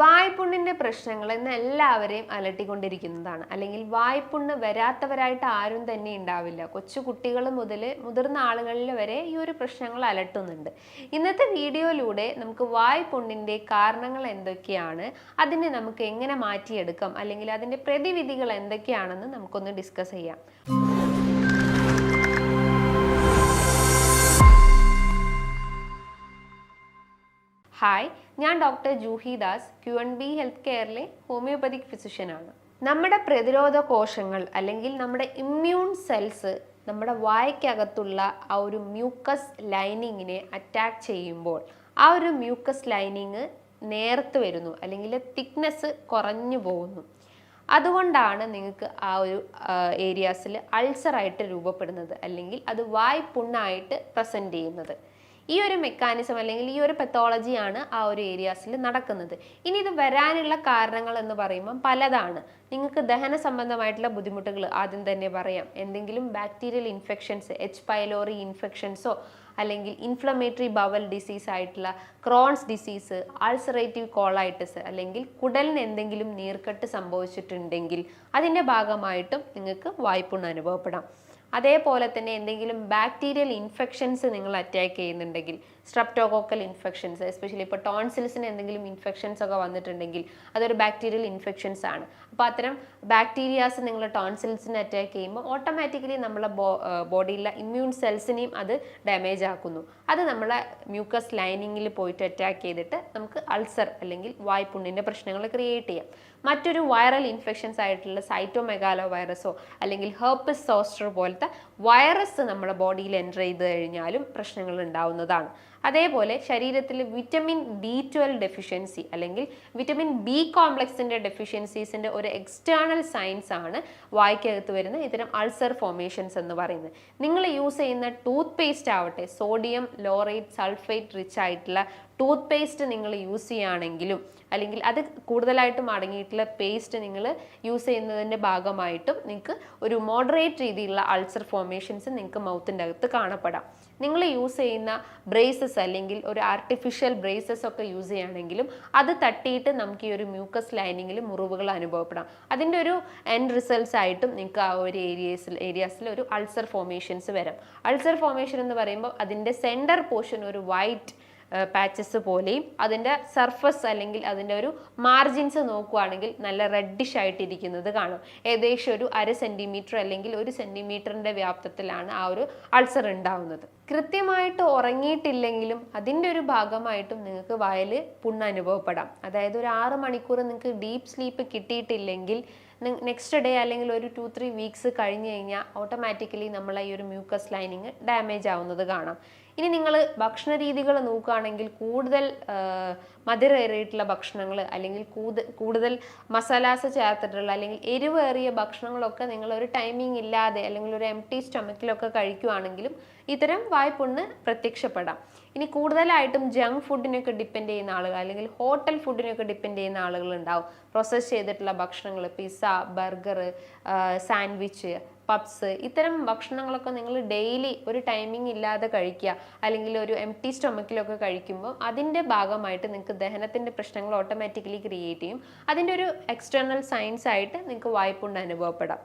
വായ്പുണ്ണിന്റെ പ്രശ്നങ്ങൾ ഇന്ന് എല്ലാവരെയും അലട്ടിക്കൊണ്ടിരിക്കുന്നതാണ്. അല്ലെങ്കിൽ വായ്പുണ്ണ് വരാത്തവരായിട്ട് ആരും തന്നെ ഉണ്ടാവില്ല. കൊച്ചു കുട്ടികൾ മുതൽ മുതിർന്ന ആളുകളിൽ വരെ ഈ ഒരു പ്രശ്നങ്ങൾ അലട്ടുന്നുണ്ട്. ഇന്നത്തെ വീഡിയോയിലൂടെ നമുക്ക് വായ്പുണ്ണിന്റെ കാരണങ്ങൾ എന്തൊക്കെയാണ് അതിനെ നമുക്ക് എങ്ങനെ മാറ്റിയെടുക്കാം അല്ലെങ്കിൽ അതിന്റെ പ്രതിവിധികൾ എന്തൊക്കെയാണെന്ന് നമുക്കൊന്ന് ഡിസ്കസ് ചെയ്യാം. ഹായ് ഞാൻ doctor Juhi Das Q N B health കെയറിലെ homeopathic ഫിസിഷ്യനാണ് നമ്മുടെ പ്രതിരോധ കോശങ്ങൾ അല്ലെങ്കിൽ നമ്മുടെ ഇമ്മ്യൂൺ സെൽസ് നമ്മുടെ വായ്ക്കകത്തുള്ള ആ ഒരു മ്യൂക്കസ് ലൈനിങ്ങിനെ അറ്റാക്ക് ചെയ്യുമ്പോൾ ആ ഒരു മ്യൂക്കസ് ലൈനിങ് നേർത്ത് വരുന്നു അല്ലെങ്കിൽ തിക്നെസ് കുറഞ്ഞു പോകുന്നു. അതുകൊണ്ടാണ് നിങ്ങൾക്ക് ആ ഒരു ഏരിയാസിൽ അൾസറായിട്ട് രൂപപ്പെടുന്നത് അല്ലെങ്കിൽ അത് വായ്പുണ്ണായിട്ട് പ്രസന്റ് ചെയ്യുന്നത്. ഈ ഒരു മെക്കാനിസം അല്ലെങ്കിൽ ഈ ഒരു പെത്തോളജിയാണ് ആ ഒരു ഏരിയാസിൽ നടക്കുന്നത്. ഇനി ഇത് വരാനുള്ള കാരണങ്ങൾ എന്ന് പറയുമ്പം പലതാണ്. നിങ്ങൾക്ക് ദഹന സംബന്ധമായിട്ടുള്ള ബുദ്ധിമുട്ടുകൾ ആദ്യം തന്നെ പറയാം. എന്തെങ്കിലും ബാക്ടീരിയൽ ഇൻഫെക്ഷൻസ് എച്ച് പൈലോറി ഇൻഫെക്ഷൻസോ അല്ലെങ്കിൽ ഇൻഫ്ലമേറ്ററി ബവൽ ഡിസീസ് ആയിട്ടുള്ള ക്രോൺസ് ഡിസീസ് ആൾസറേറ്റീവ് കോളൈറ്റിസ് അല്ലെങ്കിൽ കുടലിന് എന്തെങ്കിലും നീർക്കെട്ട് സംഭവിച്ചിട്ടുണ്ടെങ്കിൽ അതിന്റെ ഭാഗമായിട്ടും നിങ്ങൾക്ക് വായ്പുണ്ണ് അനുഭവപ്പെടാം. അതേപോലെ തന്നെ എന്തെങ്കിലും ബാക്ടീരിയൽ ഇൻഫെക്ഷൻസ് നിങ്ങൾ അറ്റാക്ക് ചെയ്യുന്നുണ്ടെങ്കിൽ സ്ട്രപ്റ്റോകോക്കൽ ഇൻഫെക്ഷൻസ് എസ്പെഷ്യലി ഇപ്പോൾ ടോൺസിൽസിന് എന്തെങ്കിലും ഇൻഫെക്ഷൻസ് ഒക്കെ വന്നിട്ടുണ്ടെങ്കിൽ അതൊരു ബാക്ടീരിയൽ ഇൻഫെക്ഷൻസ് ആണ്. അപ്പോൾ അത്തരം ബാക്ടീരിയാസ് നിങ്ങൾ ടോൺസിൽസിന് അറ്റാക്ക് ചെയ്യുമ്പോൾ ഓട്ടോമാറ്റിക്കലി നമ്മളെ ബോഡിയിലെ ഇമ്മ്യൂൺ സെൽസിനെയും അത് ഡാമേജ് ആക്കുന്നു. അത് നമ്മളെ മ്യൂക്കസ് ലൈനിങ്ങിൽ പോയിട്ട് അറ്റാക്ക് ചെയ്തിട്ട് നമുക്ക് അൾസർ അല്ലെങ്കിൽ വായ്പുണ്ണിന്റെ പ്രശ്നങ്ങൾ ക്രിയേറ്റ് ചെയ്യാം. മറ്റൊരു വൈറൽ ഇൻഫെക്ഷൻസ് ആയിട്ടുള്ള സൈറ്റോമെഗാലോ വൈറസോ അല്ലെങ്കിൽ ഹെർപ്പസ് സോസ്റ്റർ പോലത്തെ വൈറസ് നമ്മുടെ ബോഡിയിൽ എന്റർ ചെയ്ത് കഴിഞ്ഞാലും പ്രശ്നങ്ങൾ ഉണ്ടാവുന്നതാണ്. അതേപോലെ ശരീരത്തിൽ വിറ്റമിൻ ബി ട്വൽവ് ഡെഫിഷ്യൻസി അല്ലെങ്കിൽ വിറ്റമിൻ ബി കോംപ്ലക്സിന്റെ ഡെഫിഷ്യൻസീസിന്റെ ഒരു എക്സ്റ്റേണൽ സയൻസ് ആണ് വായ്ക്കകത്ത് വരുന്ന ഇത്തരം അൾസർ ഫോർമേഷൻസ് എന്ന് പറയുന്നത്. നിങ്ങൾ യൂസ് ചെയ്യുന്ന ടൂത്ത് പേസ്റ്റ് ആവട്ടെ സോഡിയം ലോറേറ്റ് സൾഫേറ്റ് റിച്ച് ആയിട്ടുള്ള ടൂത്ത് പേസ്റ്റ് നിങ്ങൾ യൂസ് ചെയ്യുകയാണെങ്കിലും അല്ലെങ്കിൽ അത് കൂടുതലായിട്ടും അടങ്ങിയിട്ടുള്ള പേസ്റ്റ് നിങ്ങൾ യൂസ് ചെയ്യുന്നതിന്റെ ഭാഗമായിട്ടും നിങ്ങൾക്ക് ഒരു മോഡറേറ്റ് രീതിയിലുള്ള അൾസർ ഫോർമേഷൻസ് നിങ്ങൾക്ക് മൗത്തിന്റെ അകത്ത് കാണപ്പെടാം. നിങ്ങൾ യൂസ് ചെയ്യുന്ന ബ്രേസസ് അല്ലെങ്കിൽ ഒരു ആർട്ടിഫിഷ്യൽ ബ്രേസസ് ഒക്കെ യൂസ് ചെയ്യുകയാണെങ്കിലും അത് തട്ടിയിട്ട് നമുക്ക് ഈ ഒരു മ്യൂക്കസ് ലൈനിങ്ങിൽ മുറിവുകൾ അനുഭവപ്പെടാം. അതിന്റെ ഒരു എൻഡ് റിസൾട്ട്സ് ആയിട്ടും നിങ്ങൾക്ക് ആ ഒരു ഏരിയസിൽ ഏരിയാസിൽ ഒരു അൾസർ ഫോർമേഷൻസ് വരാം. അൾസർ ഫോർമേഷൻ എന്ന് പറയുമ്പോൾ അതിന്റെ സെന്റർ പോർഷൻ ഒരു വൈറ്റ് പാച്ചസ് പോലെയും അതിന്റെ സർഫസ് അല്ലെങ്കിൽ അതിന്റെ ഒരു മാർജിൻസ് നോക്കുകയാണെങ്കിൽ നല്ല റെഡിഷ് ആയിട്ടിരിക്കുന്നത് കാണും. ഏകദേശം ഒരു അര സെന്റിമീറ്റർ അല്ലെങ്കിൽ ഒരു സെന്റിമീറ്ററിന്റെ വ്യാപ്തത്തിലാണ് ആ ഒരു അൾസർ ഉണ്ടാവുന്നത്. കൃത്യമായിട്ട് ഉറങ്ങിയിട്ടില്ലെങ്കിലും അതിന്റെ ഒരു ഭാഗമായിട്ടും നിങ്ങൾക്ക് വയൽ പുണ്ണ് അനുഭവപ്പെടാം. അതായത് ഒരു ആറ് മണിക്കൂർ നിങ്ങൾക്ക് ഡീപ്പ് സ്ലീപ്പ് കിട്ടിയിട്ടില്ലെങ്കിൽ നെക്സ്റ്റ് ഡേ അല്ലെങ്കിൽ ഒരു ടു ത്രീ വീക്സ് കഴിഞ്ഞ് കഴിഞ്ഞാൽ ഓട്ടോമാറ്റിക്കലി നമ്മളെ ഈ ഒരു മ്യൂക്കസ് ലൈനിങ് ഡാമേജ് ആവുന്നത് കാണാം. ഇനി നിങ്ങൾ ഭക്ഷണ രീതികൾ നോക്കുകയാണെങ്കിൽ കൂടുതൽ മധുരേറിയിട്ടുള്ള ഭക്ഷണങ്ങൾ അല്ലെങ്കിൽ കൂടുതൽ മസാലാസ് ചേർത്തിട്ടുള്ള അല്ലെങ്കിൽ എരിവേറിയ ഭക്ഷണങ്ങളൊക്കെ നിങ്ങൾ ഒരു ടൈമിംഗ് ഇല്ലാതെ അല്ലെങ്കിൽ ഒരു എം ടി സ്റ്റൊമക്കിലൊക്കെ കഴിക്കുവാണെങ്കിലും ഇത്തരം വായ്പുണ്ണ് പ്രത്യക്ഷപ്പെടാം. ഇനി കൂടുതലായിട്ടും ജങ്ക് ഫുഡിനൊക്കെ ഡിപ്പെൻഡ് ചെയ്യുന്ന ആളുകൾ അല്ലെങ്കിൽ ഹോട്ടൽ ഫുഡിനൊക്കെ ഡിപ്പെൻഡ് ചെയ്യുന്ന ആളുകൾ ഉണ്ടാവും. പ്രോസസ്സ് ചെയ്തിട്ടുള്ള ഭക്ഷണങ്ങൾ പിസ്സ ബർഗർ സാൻഡ്വിച്ച് പപ്സ് ഇത്തരം ഭക്ഷണങ്ങളൊക്കെ നിങ്ങൾ ഡെയിലി ഒരു ടൈമിംഗ് ഇല്ലാതെ കഴിക്കുക. അല്ലെങ്കിൽ ഒരു എം ടി സ്റ്റൊമക്കിലൊക്കെ കഴിക്കുമ്പോൾ അതിന്റെ ഭാഗമായിട്ട് നിങ്ങൾക്ക് ദഹനത്തിന്റെ പ്രശ്നങ്ങൾ ഓട്ടോമാറ്റിക്കലി ക്രിയേറ്റ് ചെയ്യും. അതിന്റെ ഒരു എക്സ്റ്റേണൽ സയൻസ് ആയിട്ട് നിങ്ങൾക്ക് വായ്പുണ്ട് അനുഭവപ്പെടാം.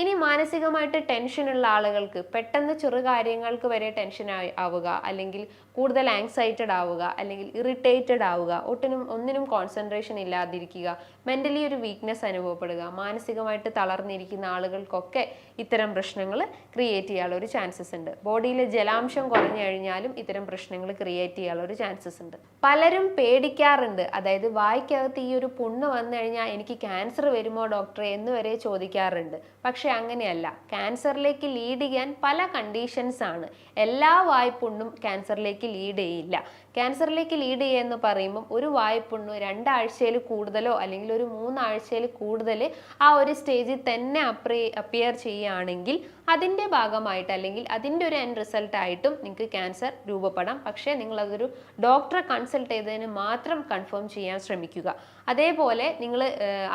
ഇനി മാനസികമായിട്ട് ടെൻഷനുള്ള ആളുകൾക്ക് പെട്ടെന്ന് ചെറു കാര്യങ്ങൾക്ക് വരെ ടെൻഷൻ ആവുക അല്ലെങ്കിൽ കൂടുതൽ ആങ്സൈറ്റഡ് ആവുക അല്ലെങ്കിൽ ഇറിറ്റേറ്റഡ് ആവുക ഒട്ടിനും ഒന്നിനും കോൺസെൻട്രേഷൻ ഇല്ലാതിരിക്കുക മെന്റലി ഒരു വീക്ക്നെസ് അനുഭവപ്പെടുക മാനസികമായിട്ട് തളർന്നിരിക്കുന്ന ആളുകൾക്കൊക്കെ ഇത്തരം പ്രശ്നങ്ങൾ ക്രിയേറ്റ് ചെയ്യാനുള്ള ഒരു ചാൻസസ് ഉണ്ട്. ബോഡിയിലെ ജലാംശം കുറഞ്ഞു കഴിഞ്ഞാലും ഇത്തരം പ്രശ്നങ്ങൾ ക്രിയേറ്റ് ചെയ്യാനുള്ള ഒരു ചാൻസസ് ഉണ്ട്. പലരും പേടിക്കാറുണ്ട്. അതായത് വായിക്കകത്ത് ഈ ഒരു പുണ്ണ് വന്നു കഴിഞ്ഞാൽ എനിക്ക് ക്യാൻസർ വരുമോ ഡോക്ടറെ എന്ന് വരെ ചോദിക്കാറുണ്ട്. പക്ഷെ അങ്ങനെയല്ല. ക്യാൻസറിലേക്ക് ലീഡ് ചെയ്യാൻ പല കണ്ടീഷൻസ് ആണ് എല്ലാ വായ്പുണ്ണും ക്യാൻസറിലേക്ക് ലീഡ് ചെയ്യില്ല. ക്യാൻസറിലേക്ക് ലീഡ് ചെയ്യുക എന്ന് പറയുമ്പം ഒരു വായ്പുണ്ണു രണ്ടാഴ്ചയിൽ കൂടുതലോ അല്ലെങ്കിൽ ഒരു മൂന്നാഴ്ചയിൽ കൂടുതൽ ആ ഒരു സ്റ്റേജിൽ തന്നെ അപ്രി അപ്പിയർ ചെയ്യുകയാണെങ്കിൽ അതിന്റെ ഭാഗമായിട്ട് അല്ലെങ്കിൽ അതിന്റെ ഒരു എൻ റിസൾട്ടായിട്ടും നിങ്ങൾക്ക് ക്യാൻസർ രൂപപ്പെടാം. പക്ഷേ നിങ്ങളതൊരു ഡോക്ടറെ കൺസൾട്ട് ചെയ്തതിന് മാത്രം കൺഫേം ചെയ്യാൻ ശ്രമിക്കുക. അതേപോലെ നിങ്ങൾ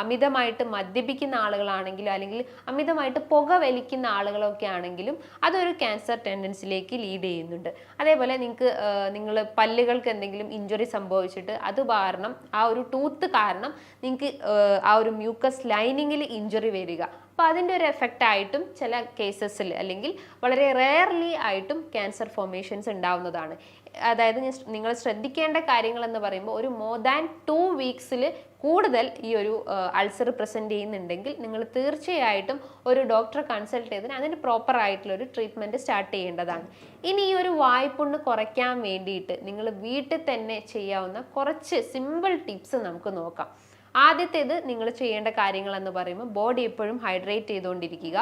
അമിതമായിട്ട് മദ്യപിക്കുന്ന ആളുകളാണെങ്കിലും അല്ലെങ്കിൽ അമിതമായിട്ട് പുക വലിക്കുന്ന ആളുകളൊക്കെ ആണെങ്കിലും അതൊരു ക്യാൻസർ ടെൻഡൻസിലേക്ക് ലീഡ് ചെയ്യുന്നുണ്ട്. അതേപോലെ നിങ്ങൾക്ക് നിങ്ങൾ പല്ലുകൾ പല്ലുകൾക്ക് എന്തെങ്കിലും ഇഞ്ചുറി സംഭവിച്ചിട്ട് അത് കാരണം ആ ഒരു ടൂത്ത് കാരണം നിങ്ങൾക്ക് ആ ഒരു മ്യൂക്കസ് ലൈനിങ്ങിൽ ഇഞ്ചുറി വരിക. അപ്പോൾ അതിന്റെ ഒരു എഫക്റ്റ് ആയിട്ടും ചില കേസസിൽ അല്ലെങ്കിൽ വളരെ റെയർലി ആയിട്ടും ക്യാൻസർ ഫോർമേഷൻസ് ഉണ്ടാവുന്നതാണ്. അതായത് നിങ്ങൾ ശ്രദ്ധിക്കേണ്ട കാര്യങ്ങൾ എന്ന് പറയുമ്പോൾ ഒരു മോർ ദാൻ ടു വീക്സിൽ കൂടുതൽ ഈ ഒരു അൾസർ പ്രസന്റ് ചെയ്യുന്നുണ്ടെങ്കിൽ നിങ്ങൾ തീർച്ചയായിട്ടും ഒരു ഡോക്ടറെ കൺസൾട്ട് ചെയ്തിന് അതിന് പ്രോപ്പർ ആയിട്ടുള്ള ഒരു ട്രീറ്റ്മെന്റ് സ്റ്റാർട്ട് ചെയ്യേണ്ടതാണ്. ഇനി ഈ ഒരു വായ്പുണ്ണ് കുറയ്ക്കാൻ വേണ്ടിയിട്ട് നിങ്ങൾ വീട്ടിൽ തന്നെ ചെയ്യാവുന്ന കുറച്ച് സിമ്പിൾ ടിപ്സ് നമുക്ക് നോക്കാം. ആദ്യത്തേത് നിങ്ങൾ ചെയ്യേണ്ട കാര്യങ്ങൾ എന്ന് പറയുമ്പോൾ ബോഡി എപ്പോഴും ഹൈഡ്രേറ്റ് ചെയ്തുകൊണ്ടിരിക്കുക.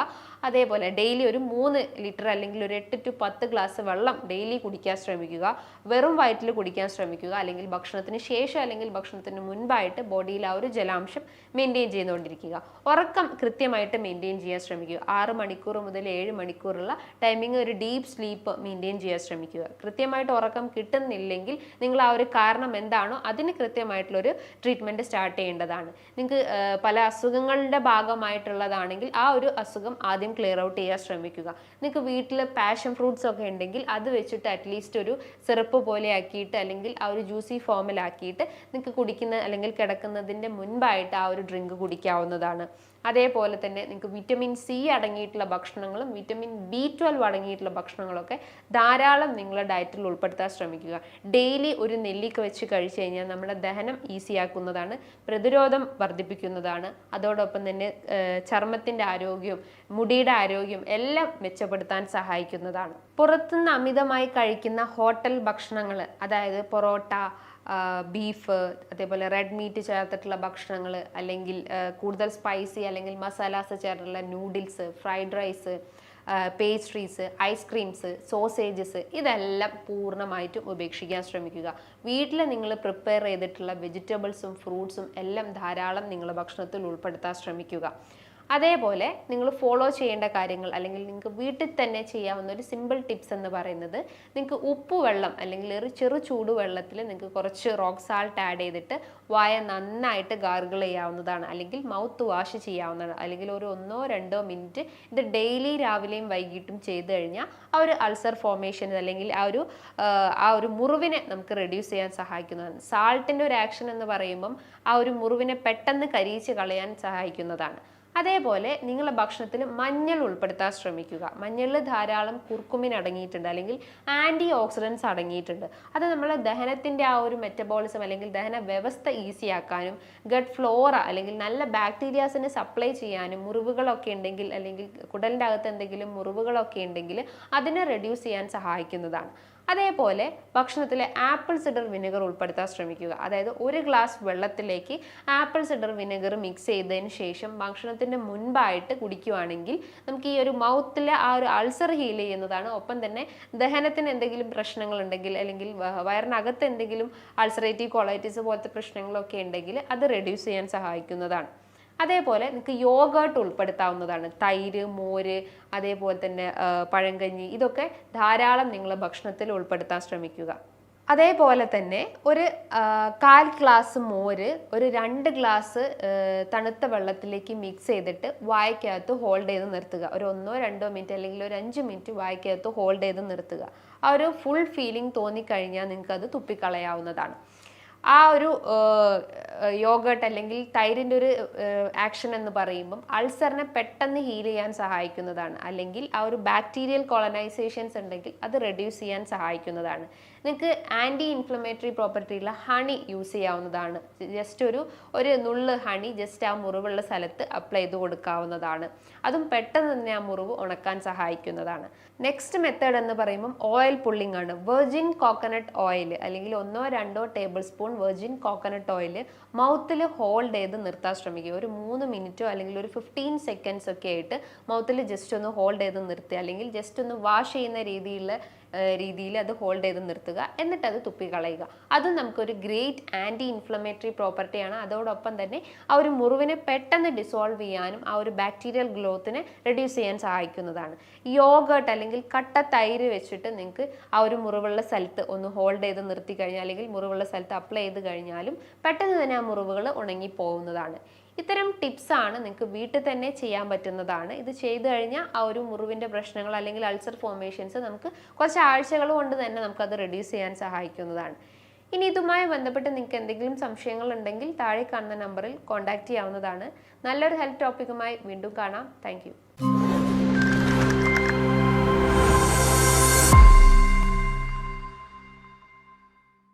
അതേപോലെ ഡെയിലി ഒരു മൂന്ന് ലിറ്റർ അല്ലെങ്കിൽ ഒരു എട്ട് ടു പത്ത് ഗ്ലാസ് വെള്ളം ഡെയിലി കുടിക്കാൻ ശ്രമിക്കുക. വെറും വയറ്റിൽ കുടിക്കാൻ ശ്രമിക്കുക. അല്ലെങ്കിൽ ഭക്ഷണത്തിന് ശേഷം അല്ലെങ്കിൽ ഭക്ഷണത്തിന് മുൻപായിട്ട് ബോഡിയിൽ ആ ഒരു ജലാംശം മെയിന്റെയിൻ ചെയ്തുകൊണ്ടിരിക്കുക. ഉറക്കം കൃത്യമായിട്ട് മെയിന്റെയിൻ ചെയ്യാൻ ശ്രമിക്കുക. ആറ് മണിക്കൂർ മുതൽ ഏഴ് മണിക്കൂറുള്ള ടൈമിംഗ് ഒരു ഡീപ്പ് സ്ലീപ്പ് മെയിന്റെയിൻ ചെയ്യാൻ ശ്രമിക്കുക. കൃത്യമായിട്ട് ഉറക്കം കിട്ടുന്നില്ലെങ്കിൽ നിങ്ങൾ ആ ഒരു കാരണം എന്താണോ അതിന് കൃത്യമായിട്ടുള്ളൊരു ട്രീറ്റ്മെന്റ് സ്റ്റാർട്ട് ചെയ്യേണ്ടതാണ്. നിങ്ങൾക്ക് പല അസുഖങ്ങളുടെ ഭാഗമായിട്ടുള്ളതാണെങ്കിൽ ആ ഒരു അസുഖം ആദ്യം ക്ലിയർ ഔട്ട് ചെയ്യാൻ ശ്രമിക്കുക. നിങ്ങൾക്ക് വീട്ടിൽ പാഷൻ ഫ്രൂട്ട്സ് ഒക്കെ ഉണ്ടെങ്കിൽ അത് വെച്ചിട്ട് അറ്റ്ലീസ്റ്റ് ഒരു സിറപ്പ് പോലെ ആക്കിയിട്ട് അല്ലെങ്കിൽ ആ ഒരു ജ്യൂസി ഫോമിലാക്കിയിട്ട് നിങ്ങൾക്ക് കുടിക്കുന്ന അല്ലെങ്കിൽ കിടക്കുന്നതിന്റെ മുൻപായിട്ട് ആ ഒരു ഡ്രിങ്ക് കുടിക്കാവുന്നതാണ്. അതേപോലെ തന്നെ നിങ്ങൾക്ക് വിറ്റമിൻ സി അടങ്ങിയിട്ടുള്ള ഭക്ഷണങ്ങളും വിറ്റമിൻ ബി ട്വൽവ് അടങ്ങിയിട്ടുള്ള ഭക്ഷണങ്ങളൊക്കെ ധാരാളം നിങ്ങളുടെ ഡയറ്റിൽ ഉൾപ്പെടുത്താൻ ശ്രമിക്കുക. ഡെയിലി ഒരു നെല്ലിക്ക വെച്ച് കഴിച്ചു കഴിഞ്ഞാൽ നമ്മുടെ ദഹനം ഈസിയാക്കുന്നതാണ് പ്രതിരോധം വർദ്ധിപ്പിക്കുന്നതാണ്. അതോടൊപ്പം തന്നെ ചർമ്മത്തിന്റെ ആരോഗ്യവും മുടിയുടെ ആരോഗ്യം എല്ലാം മെച്ചപ്പെടുത്താൻ സഹായിക്കുന്നതാണ്. പുറത്തുനിന്ന് അമിതമായി കഴിക്കുന്ന ഹോട്ടൽ ഭക്ഷണങ്ങൾ അതായത് പൊറോട്ട ബീഫ് അതേപോലെ റെഡ് മീറ്റ് ചേർത്തിട്ടുള്ള ഭക്ഷണങ്ങൾ അല്ലെങ്കിൽ കൂടുതൽ സ്പൈസി അല്ലെങ്കിൽ മസാലാസ് ചേർത്തിട്ടുള്ള noodles fried rice pastries ice creams sausages ഇതെല്ലാം പൂർണമായിട്ടും ഉപേക്ഷിക്കാൻ ശ്രമിക്കുക. വീട്ടിൽ നിങ്ങൾ പ്രിപ്പയർ ചെയ്തിട്ടുള്ള വെജിറ്റബിൾസും ഫ്രൂട്ട്സും എല്ലാം ധാരാളം നിങ്ങൾ ഭക്ഷണത്തിൽ ഉൾപ്പെടുത്താൻ ശ്രമിക്കുക. അതേപോലെ നിങ്ങൾ ഫോളോ ചെയ്യേണ്ട കാര്യങ്ങൾ അല്ലെങ്കിൽ നിങ്ങൾക്ക് വീട്ടിൽ തന്നെ ചെയ്യാവുന്ന ഒരു സിമ്പിൾ ടിപ്സ് എന്ന് പറയുന്നത് നിങ്ങൾക്ക് ഉപ്പ് വെള്ളം അല്ലെങ്കിൽ ചെറു വെള്ളത്തിൽ നിങ്ങൾക്ക് കുറച്ച് റോക്ക് സാൾട്ട് ആഡ് ചെയ്തിട്ട് വായ നന്നായിട്ട് ഗാർഗിൾ ചെയ്യാവുന്നതാണ്. അല്ലെങ്കിൽ മൗത്ത് വാഷ് ചെയ്യാവുന്നതാണ്. അല്ലെങ്കിൽ ഒരു ഒന്നോ രണ്ടോ മിനിറ്റ് ഇത് ഡെയിലി രാവിലെയും വൈകിട്ടും ചെയ്തു കഴിഞ്ഞാൽ ആ ഒരു അൾസർ ഫോർമേഷൻ അല്ലെങ്കിൽ ആ ഒരു ആ ഒരു മുറിവിനെ നമുക്ക് റെഡ്യൂസ് ചെയ്യാൻ സഹായിക്കുന്നതാണ്. സാൾട്ടിന്റെ ഒരു ആക്ഷൻ എന്ന് പറയുമ്പം ആ ഒരു മുറിവിനെ പെട്ടെന്ന് കരിയിച്ച് കളയാൻ സഹായിക്കുന്നതാണ്. അതേപോലെ നിങ്ങളുടെ ഭക്ഷണത്തിൽ മഞ്ഞൾ ഉൾപ്പെടുത്താൻ ശ്രമിക്കുക. മഞ്ഞളിൽ ധാരാളം കുർക്കുമിൻ അടങ്ങിയിട്ടുണ്ട്. അല്ലെങ്കിൽ ആന്റി ഓക്സിഡൻസ് അടങ്ങിയിട്ടുണ്ട്. അത് നമ്മളെ ദഹനത്തിന്റെ ആ ഒരു മെറ്റബോളിസം അല്ലെങ്കിൽ ദഹന വ്യവസ്ഥ ഈസിയാക്കാനും ഗട്ട് ഫ്ലോറ അല്ലെങ്കിൽ നല്ല ബാക്ടീരിയാസിന് സപ്ലൈ ചെയ്യാനും മുറിവുകളൊക്കെ ഉണ്ടെങ്കിൽ അല്ലെങ്കിൽ കുടലിന്റെ അകത്ത് എന്തെങ്കിലും മുറിവുകളൊക്കെ ഉണ്ടെങ്കിൽ അതിനെ റെഡ്യൂസ് ചെയ്യാൻ സഹായിക്കുന്നതാണ്. അതേപോലെ ഭക്ഷണത്തിൽ ആപ്പിൾ സിഡർ വിനെഗർ ഉൾപ്പെടുത്താൻ ശ്രമിക്കുക. അതായത് ഒരു ഗ്ലാസ് വെള്ളത്തിലേക്ക് ആപ്പിൾ സിഡർ വിനെഗർ മിക്സ് ചെയ്തതിന് ശേഷം ഭക്ഷണത്തിന്റെ മുൻപായിട്ട് കുടിക്കുകയാണെങ്കിൽ നമുക്ക് ഈ ഒരു മൗത്തിലെ ആ ഒരു അൾസർ ഹീൽ ചെയ്യുന്നതാണ്. ഒപ്പം തന്നെ ദഹനത്തിന് എന്തെങ്കിലും പ്രശ്നങ്ങൾ ഉണ്ടെങ്കിൽ അല്ലെങ്കിൽ വയറിനകത്ത് എന്തെങ്കിലും അൾസറേറ്റീവ് ക്വാളിറ്റീസ് പോലത്തെ പ്രശ്നങ്ങളൊക്കെ ഉണ്ടെങ്കിൽ അത് റെഡ്യൂസ് ചെയ്യാൻ സഹായിക്കുന്നതാണ്. അതേപോലെ നിങ്ങൾക്ക് യോഗേർട്ട് ഉൾപ്പെടുത്താവുന്നതാണ്. തൈര് മോര് അതേപോലെ തന്നെ പഴങ്കഞ്ഞി ഇതൊക്കെ ധാരാളം നിങ്ങൾ ഭക്ഷണത്തിൽ ഉൾപ്പെടുത്താൻ ശ്രമിക്കുക. അതേപോലെ തന്നെ ഒരു കാൽ ഗ്ലാസ് മോര് ഒരു രണ്ട് ഗ്ലാസ് തണുത്ത വെള്ളത്തിലേക്ക് മിക്സ് ചെയ്തിട്ട് വായ്ക്കകത്ത് ഹോൾഡ് ചെയ്ത് നിർത്തുക. ഒരു ഒന്നോ രണ്ടോ മിനിറ്റ് അല്ലെങ്കിൽ ഒരു അഞ്ച് മിനിറ്റ് വായ്ക്കകത്ത് ഹോൾഡ് ചെയ്ത് നിർത്തുക. ആ ഒരു ഫുൾ ഫീലിംഗ് തോന്നിക്കഴിഞ്ഞാൽ നിങ്ങൾക്കത് തുപ്പിക്കളയാവുന്നതാണ്. ആ ഒരു യോഗട്ട് അല്ലെങ്കിൽ തൈരിന്റെ ഒരു ആക്ഷൻ എന്ന് പറയുമ്പം അൾസറിനെ പെട്ടെന്ന് ഹീൽ ചെയ്യാൻ സഹായിക്കുന്നതാണ്. അല്ലെങ്കിൽ ആ ഒരു ബാക്ടീരിയൽ കോളനൈസേഷൻസ് ഉണ്ടെങ്കിൽ അത് റെഡ്യൂസ് ചെയ്യാൻ സഹായിക്കുന്നതാണ്. നിങ്ങൾക്ക് ആന്റി ഇൻഫ്ലമേറ്ററി പ്രോപ്പർട്ടി ഉള്ള ഹണി യൂസ് ചെയ്യാവുന്നതാണ്. ജസ്റ്റ് ഒരു ഒരു നുള്ള് ഹണി ജസ്റ്റ് ആ മുറിവുള്ള സ്ഥലത്ത് അപ്ലൈ ചെയ്ത് കൊടുക്കാവുന്നതാണ്. അതും പെട്ടെന്ന് തന്നെ ആ മുറിവ് ഉണക്കാൻ സഹായിക്കുന്നതാണ്. നെക്സ്റ്റ് മെത്തേഡ് എന്ന് പറയുമ്പം ഓയിൽ പുള്ളിംഗ് ആണ്. വെർജിൻ കോക്കനട്ട് ഓയിൽ അല്ലെങ്കിൽ ഒന്നോ രണ്ടോ tablespoon virgin coconut oil മൗത്തിൽ ഹോൾഡ് ചെയ്ത് നിർത്താൻ ശ്രമിക്കുക. ഒരു മൂന്ന് മിനിറ്റോ അല്ലെങ്കിൽ ഒരു ഫിഫ്റ്റീൻ സെക്കൻഡ്സ് ഒക്കെ ആയിട്ട് മൗത്തിൽ ജസ്റ്റ് ഒന്ന് ഹോൾഡ് ചെയ്ത് നിർത്തുക. അല്ലെങ്കിൽ ജസ്റ്റ് ഒന്ന് വാഷ് ചെയ്യുന്ന രീതിയിൽ രീതിയിൽ അത് ഹോൾഡ് ചെയ്ത് നിർത്തുക. എന്നിട്ട് അത് തുപ്പിക്കളയുക അതും നമുക്കൊരു ഗ്രേറ്റ് ആന്റി ഇൻഫ്ലമേറ്ററി പ്രോപ്പർട്ടിയാണ് അതോടൊപ്പം തന്നെ ആ ഒരു മുറിവിനെ പെട്ടെന്ന് ഡിസോൾവ് ചെയ്യാനും ആ ഒരു ബാക്ടീരിയൽ ഗ്രോത്തിനെ റെഡ്യൂസ് ചെയ്യാൻ സഹായിക്കുന്നതാണ്. യോഗട്ട് അല്ലെങ്കിൽ കട്ട തൈര് വെച്ചിട്ട് നിങ്ങൾക്ക് ആ ഒരു മുറിവുള്ള സ്ഥലത്ത് ഒന്ന് ഹോൾഡ് ചെയ്ത് നിർത്തി കഴിഞ്ഞാൽ അല്ലെങ്കിൽ മുറിവുള്ള സ്ഥലത്ത് അപ്ലൈ ചെയ്ത് കഴിഞ്ഞാലും പെട്ടെന്ന് തന്നെ ആ മുറിവുകൾ ഉണങ്ങി പോകുന്നതാണ് ഇത്തരം ടിപ്സാണ് നിങ്ങൾക്ക് വീട്ടിൽ തന്നെ ചെയ്യാൻ പറ്റുന്നതാണ്. ഇത് ചെയ്തു കഴിഞ്ഞാൽ ആ ഒരു മുറിവിന്റെ പ്രശ്നങ്ങൾ അല്ലെങ്കിൽ അൾസർ ഫോർമേഷൻസ് നമുക്ക് കുറച്ച് ആഴ്ചകൾ കൊണ്ട് തന്നെ നമുക്കത് റെഡ്യൂസ് ചെയ്യാൻ സഹായിക്കുന്നതാണ്. ഇനി ഇതുമായി ബന്ധപ്പെട്ട് നിങ്ങൾക്ക് എന്തെങ്കിലും സംശയങ്ങൾ ഉണ്ടെങ്കിൽ താഴെ കാണുന്ന നമ്പറിൽ കോൺടാക്റ്റ് ചെയ്യാവുന്നതാണ്. നല്ലൊരു ഹെൽത്ത് ടോപ്പിക്കുമായി വീണ്ടും കാണാം. താങ്ക്